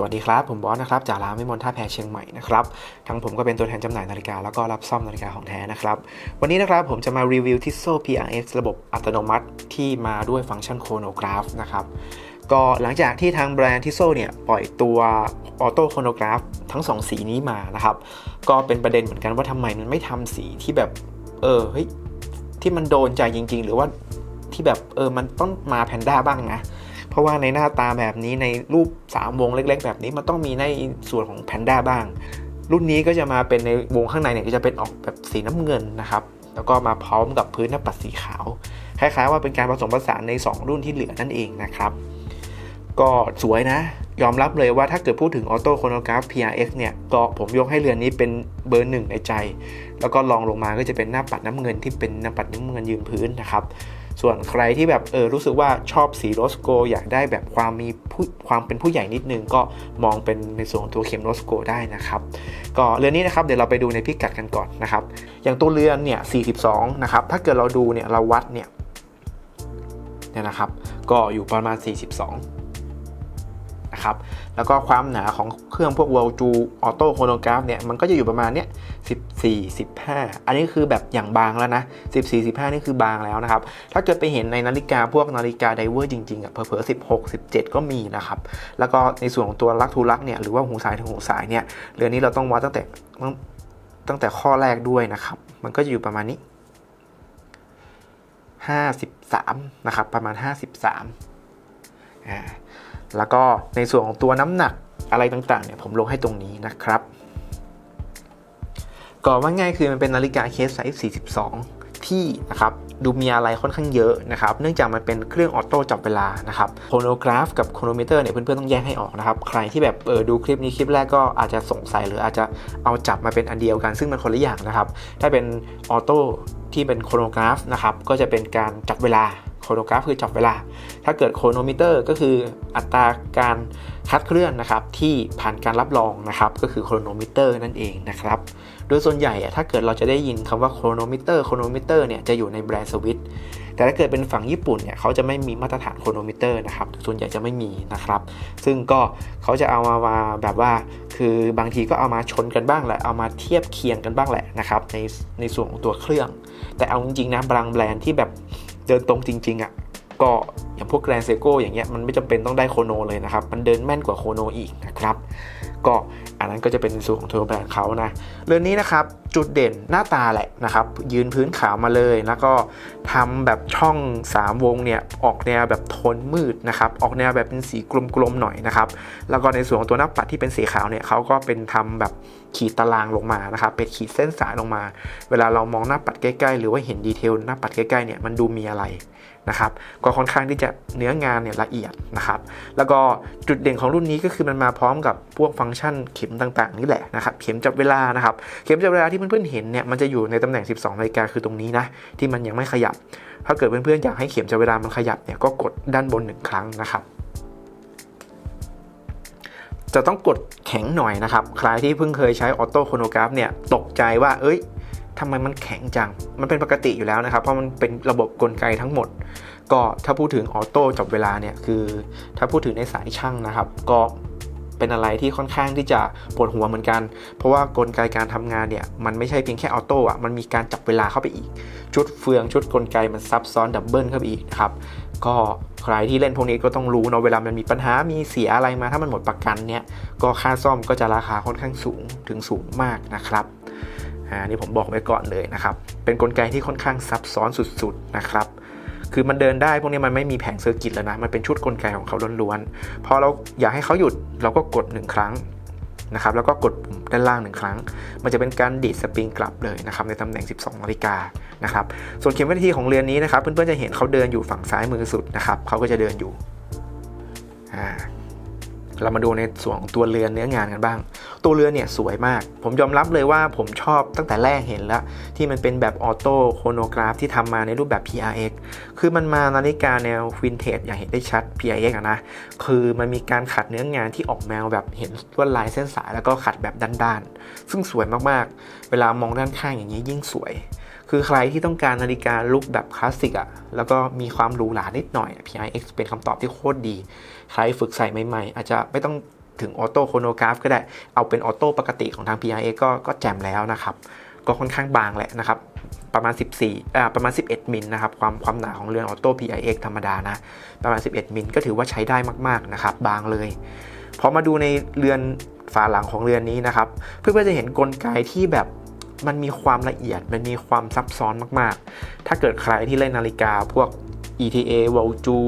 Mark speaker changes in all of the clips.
Speaker 1: สวัสดีครับ ผมบอสนะครับจากร้านวิมลท่าแพเชียงใหม่นะครับทั้งผมก็เป็นตัวแทนจำหน่ายนาฬิกาแล้วก็รับซ่อมนาฬิกาของแท้นะครับ วันนี้นะครับผมจะมารีวิวทิโซ PRS ระบบอัตโนมัติที่มาด้วยฟังก์ชันโครโนกราฟนะครับก็หลังจากที่ทางแบรนด์ทิโซเนี่ยปล่อยตัวออโต้โครโนกราฟทั้ง 2 สีนี้มานะครับ ก็เป็นประเด็นเหมือนกันว่าทำไมมันไม่ทำสีที่แบบ เออเฮ้ยที่มันโดนใจจริง ๆ หรือว่าที่แบบเออมันต้องมาแพนด้าบ้างนะ เพราะว่าในหน้าตาแบบนี้ในรูป 3 วงเล็ก ๆ แบบนี้มันต้องมีในส่วนของแพนด้าบ้าง รุ่นนี้ก็จะมาเป็นในวงข้างในเนี่ยก็จะเป็นออกแบบสีน้ำเงินนะครับ แล้วก็มาพร้อมกับพื้นหน้าปัดสีขาว คล้ายๆว่าเป็นการผสมผสานใน 2 รุ่นที่เหลือนั่นเองนะครับ ก็สวยนะ ยอมรับเลยว่าถ้าเกิดพูดถึงออโต้โคโนกราฟ PRX เนี่ยก็ผมยกให้เรือนนี้เป็นเบอร์หนึ่งในใจ แล้วก็ลองลงมาก็จะเป็นหน้าปัดน้ำเงินที่เป็นหน้าปัดน้ำเงินยืนพื้นนะครับ ส่วนใครที่แบบเออรู้สึกว่าชอบสีโรสโก อยากได้แบบความมีผู้ความเป็นผู้ใหญ่นิดนึง ก็มองเป็นในส่วนตัวเข็มโรสโกได้นะครับก็เรือนนี้นะครับเดี๋ยวเราไปดูในพิกัดกันก่อนนะครับ อย่างตัวเรือนเนี่ย42นะครับถ้าเกิดเราดูเนี่ยเราวัดเนี่ยเนี่ยนะครับ ก็อยู่ประมาณ 42 นะครับ แล้วก็ความหนาของเครื่องพวก World Ju Auto Chronograph เนี่ย มันก็จะอยู่ประมาณเนี้ย14 15 อันนี้คือแบบอย่างบางแล้วนะ 14 15 นี่คือบางแล้วนะครับ ถ้าเกิดไปเห็นในนาฬิกาพวกนาฬิกาไดเวอร์จริงๆอะเผลอๆ16 17 ก็มีนะครับ แล้วก็ในส่วนของตัวลักทูลักเนี่ยหรือว่าหูสายถึงหูสายเนี่ยเรือนนี้เราต้องวัดตั้งแต่ตั้งตั้งแต่ข้อแรกด้วยนะครับ มันก็จะอยู่ประมาณนี้53 นะครับ ประมาณ 53อ่า แล้วก็ในส่วนของตัวน้ำหนักอะไรต่างๆเนี่ยผมลงให้ตรงนี้นะครับก็ว่าง่ายคือมันเป็นนาฬิกาเคสไซส์ 42 ที่นะครับดูมีอะไรค่อนข้างเยอะนะครับ เนื่องจากมันเป็นเครื่องออโต้จับเวลานะครับโครโนกราฟกับโครโนมิเตอร์เนี่ยเพื่อนๆต้องแยกให้ออกนะครับ ใครที่แบบเออดูคลิปนี้คลิปแรกก็อาจจะสงสัยหรืออาจจะเอาจับมาเป็นอันเดียวกัน ซึ่งมันคนละอย่างนะครับ ถ้าเป็นออโต้ที่เป็นโครโนกราฟนะครับก็จะเป็นการจับเวลา โครโนกราฟคือจับเวลา ถ้าเกิดโครโนมิเตอร์ก็คืออัตราการคัดเคลื่อนนะครับที่ผ่านการรับรองนะครับก็คือโครโนมิเตอร์นั่นเองนะครับโดยส่วนใหญ่อะถ้าเกิดเราจะได้ยินคำว่าโครโนมิเตอร์โครโนมิเตอร์เนี่ยจะอยู่ในแบรนด์สวิตแต่ถ้าเกิดเป็นฝั่งญี่ปุ่นเนี่ยเขาจะไม่มีมาตรฐานโครโนมิเตอร์นะครับส่วนใหญ่จะไม่มีนะครับซึ่งก็เขาจะเอามามาแบบว่า คือบางทีก็เอามาชนกันบ้างแหละเอามาเทียบเคียงกันบ้างแหละนะครับในในส่วนของตัวเครื่อง แต่เอาจริงๆนะบางแบรนด์ที่แบบ เดินตรงจริงๆอะ่ะก็อย่างพวกแกรนเซโกอย่างเงี้ยมันไม่จำเป็นต้องได้โคโนเลยนะครับ มันเดินแม่นกว่าโคโนอีกนะครับ ก็อันนั้นก็จะเป็นในส่วนของตัวแบรนด์เขานะเรือนนี้นะครับจุดเด่นหน้าตาแหละนะครับ ยืนพื้นขาวมาเลยแล้วก็ทำแบบช่อง 3 วงเนี่ยออกแนวแบบโทนมืดนะครับออกแนวแบบเป็นสีกลมๆหน่อยนะครับ แล้วก็ในส่วนของตัวหน้าปัดที่เป็นสีขาวเนี่ยเขาก็เป็นทำแบบขีดตารางลงมานะครับเป็นขีดเส้นสายลงมา เวลาเรามองหน้าปัดใกล้ๆ หรือว่าเห็นดีเทลหน้าปัดใกล้ๆเนี่ยมันดูมีอะไรนะครับก็ค่อนข้างที่จะเนื้องานเนี่ยละเอียดนะครับแล้วก็จุดเด่นของรุ่นนี้ก็คือมันมาพร้อมกับพวกฟังก์ชันเข็มต่างๆ นี่แหละนะครับเข็มจับเวลานะครับเข็มจับเวลาที่เพื่อนๆเห็นเนี่ยมันจะอยู่ในตำแหน่ง 12นาฬิกาคือตรงนี้นะที่มันยังไม่ขยับ ถ้าเกิดเพื่อนๆอยากให้เข็มจับเวลามันขยับเนี่ยก็กดด้านบนหนึ่งครั้งนะครับ จะต้องกดแข็งหน่อยนะครับ ใครที่เพิ่งเคยใช้ออโต้โครโนกราฟเนี่ยตกใจว่า เอ้ยทำไมมันแข็งจัง มันเป็นปกติอยู่แล้วนะครับ เพราะมันเป็นระบบกลไกทั้งหมด ก็ถ้าพูดถึงออโต้จับเวลาเนี่ยคือถ้าพูดถึงในสายช่างนะครับ ก็เป็นอะไรที่ค่อนข้างที่จะปวดหัวเหมือนกัน เพราะว่ากลไกการทำงานเนี่ยมันไม่ใช่เพียงแค่ออโต้อะมันมีการจับเวลาเข้าไปอีก ชุดเฟืองชุดกลไกมันซับซ้อนดับเบิลเข้าไปอีกนะครับ ก็ ใครที่เล่นพวกนี้ก็ต้องรู้เนาะเวลามันมีปัญหามีเสียอะไรมาถ้ามันหมดประกันเนี่ยก็ค่าซ่อมก็จะราคาค่อนข้างสูงถึงสูงมากนะครับอ่านี่ผมบอกไว้ก่อนเลยนะครับ เป็นกลไกที่ค่อนข้างซับซ้อนสุดๆนะครับ คือมันเดินได้พวกนี้มันไม่มีแผงเซอร์กิตแล้วนะ มันเป็นชุดกลไกของเขาล้วนๆ พอเราอยากให้เขาหยุดเราก็กด 1 ครั้ง นะครับแล้วก็กดปุ่มด้านล่างหนึ่งครั้ง มันจะเป็นการดีดสปริงกลับเลยนะครับในตำแหน่ง 12นาฬิกานะครับส่วนเข็มวิธีของเรือนนี้นะครับเพื่อนๆจะเห็นเขาเดินอยู่ฝั่งซ้ายมือสุดนะครับเขาก็จะเดินอยู่อ่า เรามาดูในส่วนของตัวเรือนเนื้องานกันบ้าง ตัวเรือนเนี่ยสวยมาก ผมยอมรับเลยว่าผมชอบตั้งแต่แรกเห็นแล้ว ที่มันเป็นแบบออโต้โครโนกราฟที่ทำมาในรูปแบบ PRX คือมันมานาฬิกาแนววินเทจอย่างเห็นได้ชัด PRX ะนะ คือมันมีการขัดเนื้องานที่ออกแนวแบบเห็นลวดลายเส้นสายแล้วก็ขัดแบบด้านๆ ซึ่งสวยมากๆ เวลามองด้านข้างอย่างนี้ยิ่งสวย คือใครที่ต้องการนาฬิกาลุคแบบคลาสสิกอะแล้วก็มีความหรูหรานิดหน่อย PRX เป็นคำตอบที่โคตรดี ใครฝึกใส่ใหม่ๆ อาจจะไม่ต้องถึงออโต้โครโนกราฟก็ได้ เอาเป็นออโต้ปกติของทาง PRX ก็ก็แจ่มแล้วนะครับ ก็ค่อนข้างบางแหละนะครับประมาณ 14อ่าประมาณ 11 มิลนะครับ ความความหนาของเรือนออโต้ PIX ธรรมดานะ ประมาณ 11 มิลก็ถือว่าใช้ได้มากๆนะครับ บางเลย พอมาดูในเรือนฝาหลังของเรือนนี้นะครับ เพื่อนๆจะเห็นกลไกที่แบบ มันมีความละเอียด มันมีความซับซ้อนมาก ๆ ถ้าเกิดใครที่เล่นนาฬิกาพวก ETA w a l j u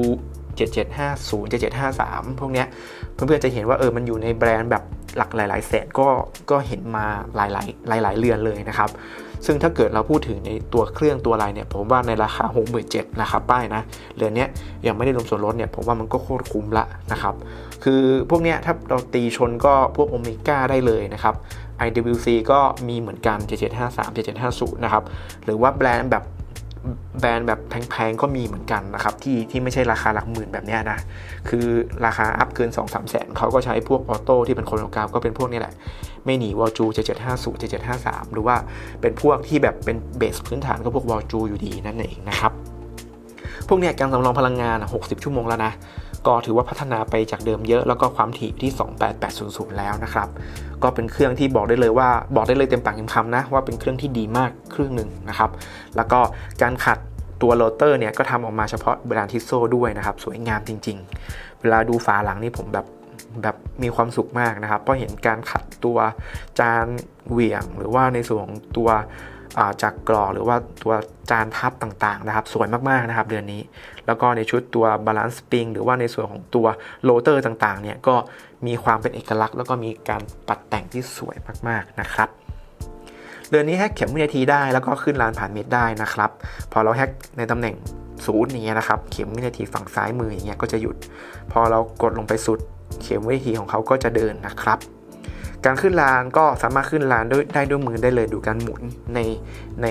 Speaker 1: 7750 7753 พวกเนี้ยเพื่อนๆจะเห็นว่าเออมันอยู่ในแบรนด์แบบหลักหลาย ๆ แสนก็ก็เห็นมาหลาย ๆ หลาย ๆ เรือนเลยนะครับ ซึ่งถ้าเกิดเราพูดถึงในตัวเครื่องตัวอะไรเนี่ย ผมว่าในราคา 67,000นะครับป้ายนะเรือนเนี้ยยังไม่ได้รวมส่วนลดเนี่ยผมว่ามันก็โคตรคุ้มละนะครับ คือพวกเนี้ยถ้าเราตีชนก็พวกโอเมก้าได้เลยนะครับ IWC ก็มีเหมือนกัน 7753 7750 นะครับ หรือว่าแบรนด์แบบแบรนด์แบบแพงๆ ก็มีเหมือนกันนะครับ ที่ที่ไม่ใช่ราคาหลักหมื่นแบบเนี้ยนะ คือราคาอัพเกิน 2 3แสนเขาก็ใช้พวกออโต้ที่เป็นโครโนกราฟก็เป็นพวกนี้แหละ ไม่หนีวอลจู7750 7753 หรือว่าเป็นพวกที่แบบเป็นเบสพื้นฐานก็พวกวอลจูอยู่ดีนั่นเองนะครับ พวกเนี้ยการสำรองพลังงาน 60 ชั่วโมงแล้วนะ ก็ถือว่าพัฒนาไปจากเดิมเยอะ แล้วก็ความถี่ที่ 28800 แล้วนะครับ ก็เป็นเครื่องที่บอกได้เลยว่าบอกได้เลยเต็มปากเต็มคำนะว่าเป็นเครื่องที่ดีมากเครื่องหนึ่งนะครับ แล้วก็การขัดตัวโรเตอร์เนี่ยก็ทำออกมาเฉพาะแบรนด์ทิโซด้วยนะครับ สวยงามจริง ๆ เวลาดูฝาหลังนี่ผมแบบแบบมีความสุขมากนะครับ เพราะเห็นการขัดตัวจานเหวี่ยง หรือว่าในส่วนของตัว จากกรอหรือว่าตัวจานทับต่างๆนะครับ สวยมากๆนะครับเดือนนี้ แล้วก็ในชุดตัวบาลานซ์สปริงหรือว่าในส่วนของตัวโรเตอร์ต่างๆเนี่ยก็มีความเป็นเอกลักษณ์ แล้วก็มีการปัดแต่งที่สวยมากๆนะครับเรือนนี้แฮกเข็มวินาทีได้แล้วก็ขึ้นลานผ่านเมตรได้นะครับ พอเราแฮกในตำแหน่งศูนย์อย่างเงี้ยนะครับ เข็มวินาทีฝั่งซ้ายมืออย่างเงี้ยก็จะหยุด พอเรากดลงไปสุด เข็มวินาทีของเขาก็จะเดินนะครับ การขึ้นลานก็สามารถขึ้นลานด้วยได้ด้วยมือได้เลยดูการหมุนในใน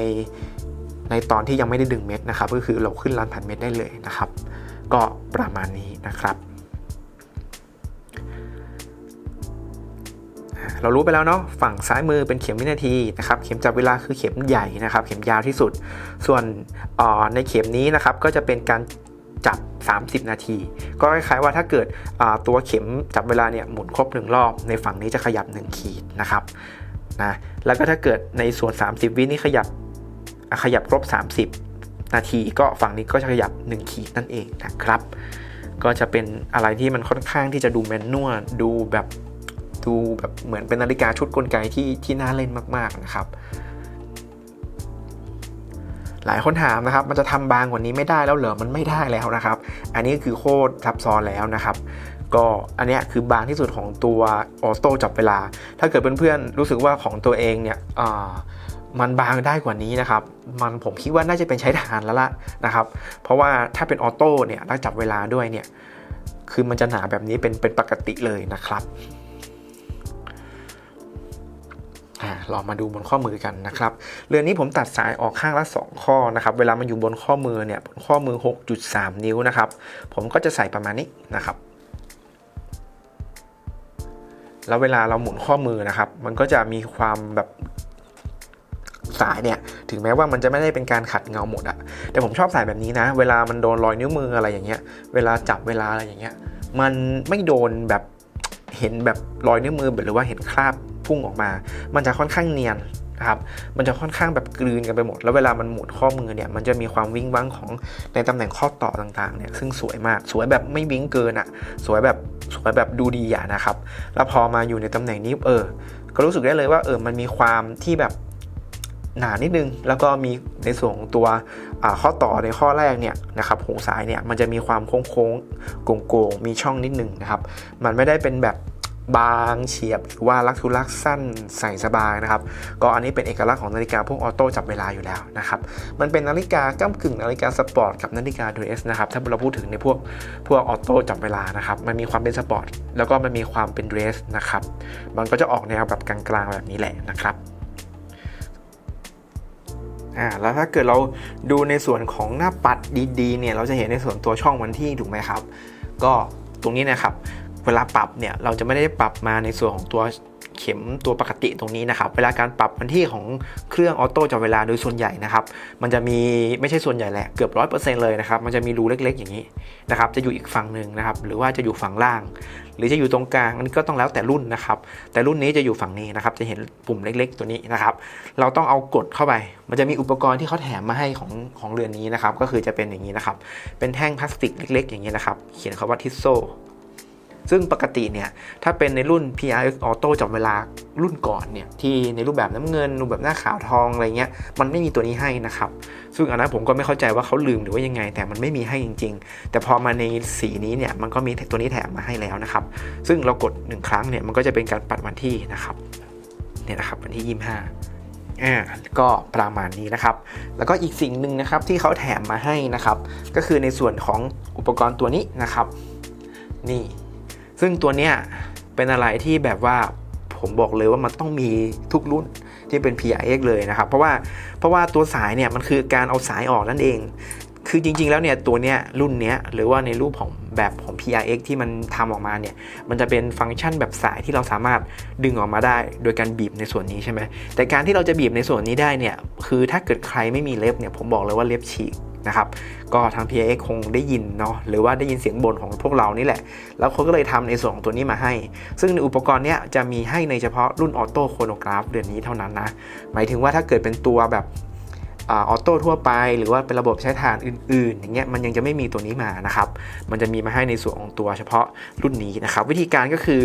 Speaker 1: ในตอนที่ยังไม่ได้ดึงเม็ดนะครับ ก็คือเราขึ้นลานผ่านเม็ดได้เลยนะครับ ก็ประมาณนี้นะครับ เรารู้ไปแล้วเนาะฝั่งซ้ายมือเป็นเข็มวินาทีนะครับ เข็มจับเวลาคือเข็มใหญ่นะครับ เข็มยาวที่สุด ส่วนในเข็มนี้นะครับก็จะเป็นการ จับ 30 นาที ก็คล้ายๆว่าถ้าเกิดตัวเข็มจับเวลาเนี่ยหมุนครบ 1 รอบ ในฝั่งนี้จะขยับ 1 ขีดนะครับนะแล้วก็ถ้าเกิดในส่วน 30 วินี่ขยับขยับครบ 30 นาทีก็ฝั่งนี้ก็จะขยับ 1 ขีดนั่นเองนะครับ ก็จะเป็นอะไรที่มันค่อนข้างที่จะดูแมนนวลดูแบบดูแบบเหมือนเป็นนาฬิกาชุดกลไกที่ที่น่าเล่นมากๆนะครับ หลายคนถามนะครับ มันจะทำบางกว่านี้ไม่ได้แล้วเหรอ มันไม่ได้แล้วนะครับ อันนี้คือโคตรซับซ้อนแล้วนะครับ ก็อันนี้คือบางที่สุดของตัวออโต้จับเวลา ถ้าเกิดเพื่อนๆรู้สึกว่าของตัวเองเนี่ยมันบางได้กว่านี้นะครับ มันผมคิดว่าน่าจะเป็นใช้ทานแล้วล่ะนะครับ เพราะว่าถ้าเป็นออโต้เนี่ยแล้วจับเวลาด้วยเนี่ย คือมันจะหนาแบบนี้เป็นเป็นปกติเลยนะครับ เรามาดูบนข้อมือกันนะครับเรือนนี้ผมตัดสายออกข้างละ 2 ข้อนะครับเวลามันอยู่บนข้อมือเนี่ยบนข้อมือ 6.3 นิ้วนะครับผมก็จะใส่ประมาณนี้นะครับแล้วเวลาเราหมุนข้อมือนะครับ มันก็จะมีความแบบสายเนี่ย ถึงแม้ว่ามันจะไม่ได้เป็นการขัดเงาหมดอะแต่ผมชอบสายแบบนี้นะ เวลามันโดนรอยนิ้วมืออะไรอย่างเงี้ย เวลาจับเวลาอะไรอย่างเงี้ย มันไม่โดนแบบเห็นแบบรอยนิ้วมือหรือว่าเห็นคราบ พุ่งออกมา มันจะค่อนข้างเนียนนะครับ มันจะค่อนข้างแบบกลืนกันไปหมด แล้วเวลามันหมุนข้อมือเนี่ย มันจะมีความวิ่งวังของในตำแหน่งข้อต่อต่างๆ เนี่ย ซึ่งสวยมาก สวยแบบไม่วิ่งเกินอะ่ะ สวยแบบสวยแบบดูดีอะนะครับ แล้วพอมาอยู่ในตำแหน่งนี้เออ ก็รู้สึกได้เลยว่าเออ มันมีความที่แบบหนานิดนึง แล้วก็มีในส่วนของตัวข้อต่อในข้อแรกเนี่ยนะครับหงสายเนี่ยมันจะมีความโค้งๆโก่งๆมีช่องนิดนึงนะครับ มันไม่ได้เป็นแบบ บางเฉียบหรือว่าลักทุลักสั้นใส่สบายนะครับ ก็อันนี้เป็นเอกลักษณ์ของนาฬิกาพวกออโต้จับเวลาอยู่แล้วนะครับ มันเป็นนาฬิกาก้ากึ่งนาฬิกาสปอร์ตกับนาฬิกาดูเดรสนะครับ ถ้าเราพูดถึงในพวกพวกออโต้จับเวลานะครับ มันมีความเป็นสปอร์ตแล้วก็มันมีความเป็นเดรสนะครับ มันก็จะออกแนวแบบกลางๆแบบนี้แหละนะครับอ่าแล้วถ้าเกิดเราดูในส่วนของหน้าปัดดีๆเนี่ยเราจะเห็นในส่วนตัวช่องวันที่ถูกไหมครับ ก็ตรงนี้นะครับ วลาปรับเนี่ยเราจะไม่ได้ปรับมาในส่วนของตัวเข็มตัวปกติตรงนี้นะครับ เวลาการปรับวันที่ของเครื่องออโต้จับเวลาโดยส่วนใหญ่นะครับ มันจะมีไม่ใช่ส่วนใหญ่แหละเกือบร้อยเปอร์เซ็นต์เลยนะครับ มันจะมีรูเล็กๆ อย่างนี้นะครับ จะอยู่อีกฝั่งหนึ่งนะครับ หรือว่าจะอยู่ฝั่งล่าง หรือจะอยู่ตรงกลางอันนี้ก็ต้องแล้วแต่รุ่นนะครับ แต่รุ่นนี้จะอยู่ฝั่งนี้นะครับ จะเห็นปุ่มเล็ก ๆ ตัวนี้นะครับ เราต้องเอากดเข้าไป มันจะมีอุปกรณ์ที่เขาแถมมาให้ของของเรือนนี้นะครับ ก็คือจะเป็นอย่างนี้นะครับ เป็นแท่งพลาสติกเล็ก ๆ อย่างนี้นะครับ เขียนคำว่าทิสโซ ซึ่งปกติเนี่ยถ้าเป็นในรุ่น PRX Auto จับเวลารุ่นก่อนเนี่ยที่ในรูปแบบน้ำเงิน รูปแบบหน้าขาวทองอะไรเงี้ยมันไม่มีตัวนี้ให้นะครับ ซึ่งอันนั้นผมก็ไม่เข้าใจว่าเขาลืมหรือว่ายังไง แต่มันไม่มีให้จริง ๆ แต่พอมาในสีนี้เนี่ยมันก็มีตัวนี้แถมมาให้แล้วนะครับ ซึ่งเรากด 1 ครั้งเนี่ยมันก็จะเป็นการปัดวันที่นะครับเนี่ยนะครับวันที่ 25อ่าก็ประมาณนี้นะครับ แล้วก็อีกสิ่งหนึ่งนะครับที่เขาแถมมาให้นะครับ ก็คือในส่วนของอุปกรณ์ตัวนี้นะครับ นี่ ซึ่งตัวเนี้ยเป็นอะไรที่แบบว่าผมบอกเลยว่ามันต้องมีทุกรุ่นที่เป็น PRX เลยนะครับ เพราะว่าเพราะว่าตัวสายเนี่ยมันคือการเอาสายออกนั่นเอง คือจริง ๆ แล้วเนี่ยตัวเนี้ยรุ่นเนี้ยหรือว่าในรูปของแบบของ PRX ที่มันทำออกมาเนี่ยมันจะเป็นฟังก์ชันแบบสายที่เราสามารถดึงออกมาได้ โดยการบีบในส่วนนี้ใช่ไหมแต่การที่เราจะบีบในส่วนนี้ได้เนี่ยคือถ้าเกิดใครไม่มีเล็บเนี่ยผมบอกเลยว่าเล็บฉีก นะครับก็ทาง PRX คงได้ยินเนาะหรือว่าได้ยินเสียงบ่นของพวกเรานี่แหละ แล้วเขาก็เลยทำในส่วนของตัวนี้มาให้ ซึ่งในอุปกรณ์เนี้ยจะมีให้ในเฉพาะรุ่นออโต้โครโนกราฟเดือนนี้เท่านั้นนะ หมายถึงว่าถ้าเกิดเป็นตัวแบบออโต้ทั่วไป หรือว่าเป็นระบบใช้ฐานอื่น ๆ อย่างเงี้ยมันยังจะไม่มีตัวนี้มานะครับ มันจะมีมาให้ในส่วนของตัวเฉพาะรุ่นนี้นะครับ วิธีการก็คือ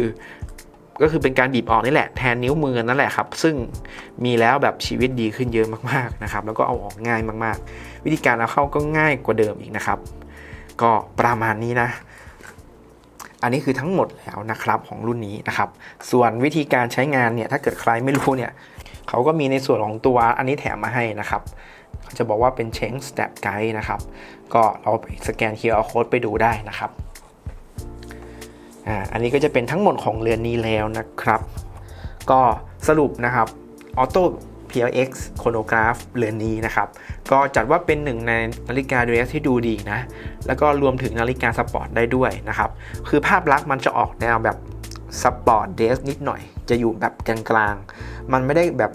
Speaker 1: ก็คือเป็นการบีบออกนี่แหละแทนนิ้วมือนั่นแหละครับ ซึ่งมีแล้วแบบชีวิตดีขึ้นเยอะมากๆนะครับ แล้วก็เอาออกง่ายมากๆ วิธีการเอาเข้าก็ง่ายกว่าเดิมอีกนะครับ ก็ประมาณนี้นะ อันนี้คือทั้งหมดแล้วนะครับของรุ่นนี้นะครับ ส่วนวิธีการใช้งานเนี่ยถ้าเกิดใครไม่รู้เนี่ยเขาก็มีในส่วนของตัวอันนี้แถมมาให้นะครับเขาจะบอกว่าเป็น Change Step Guide นะครับ ก็เราไปสแกน QR Code ไปดูได้นะครับ อ่าอันนี้ก็จะเป็นทั้งหมดของเรือนนี้แล้วนะครับ ก็สรุปนะครับ Auto PLX Chronograph เรือนนี้นะครับ ก็จัดว่าเป็นหนึ่งในนาฬิกา Dress ที่ดูดีนะ แล้วก็รวมถึงนาฬิกาสปอร์ตได้ด้วยนะครับ คือภาพลักษณ์มันจะออกแนวแบบสปอร์ตเดสนิดหน่อย จะอยู่แบบกลางๆ มันไม่ได้แบบ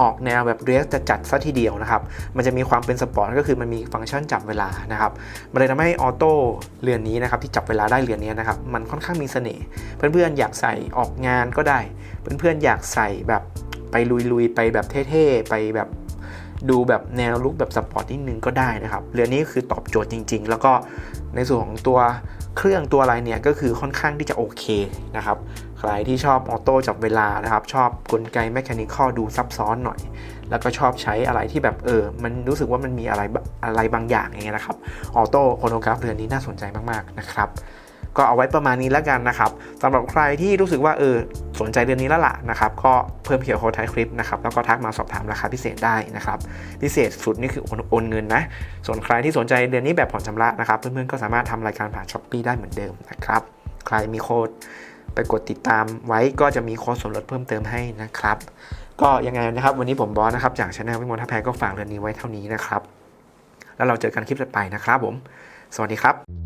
Speaker 1: ออกแนวแบบเดรสจะจัดซะทีเดียวนะครับ มันจะมีความเป็นสปอร์ตก็คือมันมีฟังก์ชันจับเวลานะครับ มันเลยทำให้ออโต้เรือนนี้นะครับที่จับเวลาได้เรือนนี้นะครับ มันค่อนข้างมีเสน่ห์ เพื่อนๆอยากใส่ออกงานก็ได้ เพื่อนๆอยากใส่แบบไปลุยๆ ไปแบบเท่ๆ ไปแบบดูแบบแนวลุคแบบสปอร์ตนิดนึงก็ได้นะครับ เรือนนี้คือตอบโจทย์จริง ๆ แล้วก็ในส่วนของตัว เครื่องตัวอะไรเนี่ยก็คือค่อนข้างที่จะโอเคนะครับ ใครที่ชอบออโต้จับเวลานะครับ ชอบกลไกแมชานิคอลดูซับซ้อนหน่อย แล้วก็ชอบใช้อะไรที่แบบเออ มันรู้สึกว่ามันมีอะไรอะไรบางอย่างอย่างเงี้ยนะครับ ออโต้โคโนกราฟเรือนนี้น่าสนใจมากๆนะครับ ก็เอาไว้ประมาณนี้แล้วกันนะครับสำหรับใครที่รู้สึกว่าเออสนใจเดือนนี้แล้วล่ะนะครับก็เพิ่มเพียวโค้ดท้ายคลิปนะครับแล้วก็ทักมาสอบถามราคาพิเศษได้นะครับพิเศษสุดนี่คือโอนโอนเงินนะส่วนใครที่สนใจเดือนนี้แบบผ่อนชำระนะครับเพื่อนๆก็สามารถทำรายการผ่านช้อปปีได้เหมือนเดิมนะครับใครมีโค้ดไปกดติดตามไว้ก็จะมีโค้ดส่วนลดเพิ่มเติมให้นะครับ ก็ยังไงนะครับ วันนี้ผมบอสนะครับ จากช anel วิมลทัพแพรก็ฝากเดือนนี้ไว้เท่านี้นะครับ แล้วเราเจอกันคลิปต่อไปนะครับผม สวัสดีครับ